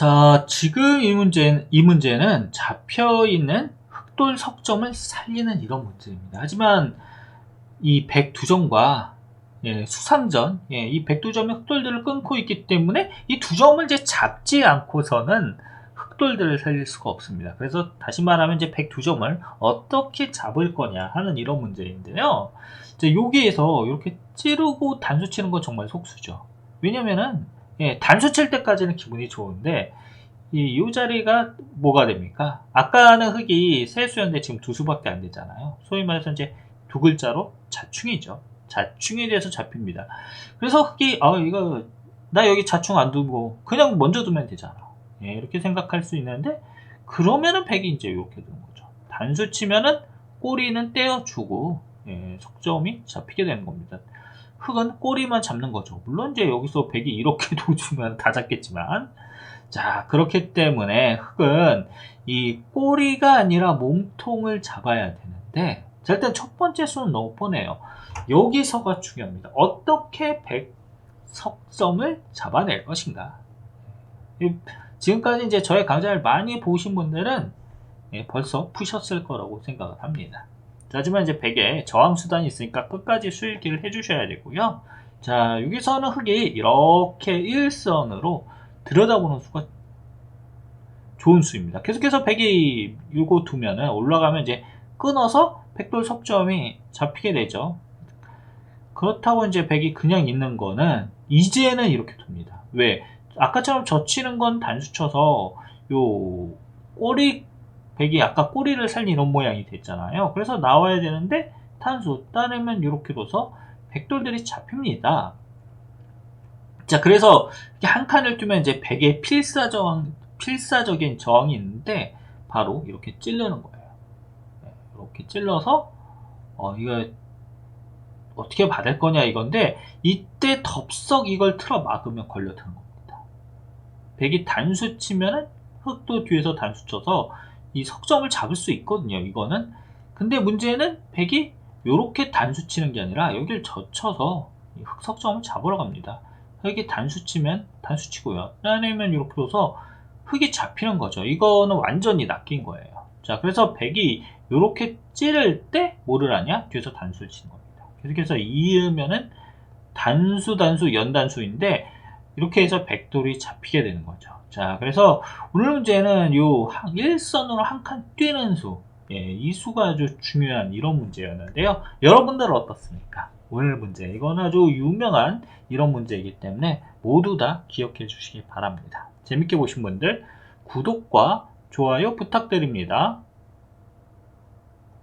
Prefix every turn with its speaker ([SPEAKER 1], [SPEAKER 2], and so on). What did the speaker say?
[SPEAKER 1] 자, 지금 이 문제, 이 문제는 잡혀있는 흑돌 석점을 살리는 이런 문제입니다. 하지만 이 백두점과 예, 수상전, 예, 이 백두점이 흑돌들을 끊고 있기 때문에 이 두 점을 이제 잡지 않고서는 흑돌들을 살릴 수가 없습니다. 그래서 다시 말하면 이제 백두점을 어떻게 잡을 거냐 하는 이런 문제인데요. 이제 여기에서 이렇게 찌르고 단수 치는 건 정말 속수죠. 왜냐면은 예, 단수 칠 때까지는 기분이 좋은데 이, 요 자리가 뭐가 됩니까? 아까는 흙이 세 수였는데 지금 두 수밖에 안 되잖아요. 소위 말해서 이제 두 글자로 자충이죠. 자충에 대해서 잡힙니다. 그래서 흙이 아 이거 나 여기 자충 안 두고 그냥 먼저 두면 되잖아. 예, 이렇게 생각할 수 있는데 그러면은 백이 이제 이렇게 되는 거죠. 단수 치면은 꼬리는 떼어주고 예, 석점이 잡히게 되는 겁니다. 흙은 꼬리만 잡는 거죠. 물론 이제 여기서 백이 이렇게 도주면 다 잡겠지만 자 그렇기 때문에 흙은 이 꼬리가 아니라 몸통을 잡아야 되는데 자 일단 첫 번째 수는 너무 뻔해요. 여기서가 중요합니다. 어떻게 백 석점을 잡아낼 것인가? 이- 지금까지 이제 저의 강좌를 많이 보신 분들은 예, 벌써 푸셨을 거라고 생각을 합니다. 자, 하지만 이제 100에 저항 수단이 있으니까 끝까지 수일기를 해주셔야 되고요. 자, 여기서는 흙이 이렇게 일선으로 들여다보는 수가 좋은 수입니다. 계속해서 100이 요거 두면은 올라가면 이제 끊어서 백돌 석점이 잡히게 되죠. 그렇다고 이제 100이 그냥 있는 거는 이제는 이렇게 둡니다. 왜? 아까처럼 젖히는 건 단수 쳐서 요 꼬리 백이 아까 꼬리를 살린 이런 모양이 됐잖아요. 그래서 나와야 되는데 탄수 따르면 이렇게 둬서 백돌들이 잡힙니다. 자, 그래서 한 칸을 두면 이제 백의 필사 저항, 필사적인 저항이 있는데 바로 이렇게 찌르는 거예요. 네, 이렇게 찔러서 어, 이거 어떻게 받을 거냐 이건데 이때 덥석 이걸 틀어 막으면 걸려 드는 겁니다. 백이 단수 치면은 흙도 뒤에서 단수 쳐서 이 석점을 잡을 수 있거든요. 이거는 근데 문제는 백이 이렇게 단수 치는 게 아니라 여기를 젖혀서 이 흑석점을 잡으러 갑니다. 흙이 단수 치면 단수 치고요. 아니면 이렇게 둬서 흙이 잡히는 거죠. 이거는 완전히 낚인 거예요. 자, 그래서 백이 이렇게 찌를 때 뭐를 하냐? 뒤에서 단수를 치는 겁니다. 계속해서 이으면은 단수, 단수, 연단수인데 이렇게 해서 백돌이 잡히게 되는 거죠. 자, 그래서 오늘 문제는 요 한- 일선으로 한 칸 뛰는 수, 예, 이 수가 아주 중요한 이런 문제였는데요. 여러분들은 어떻습니까? 오늘 문제 이건 아주 유명한 이런 문제이기 때문에 모두 다 기억해 주시기 바랍니다. 재밌게 보신 분들 구독과 좋아요 부탁드립니다.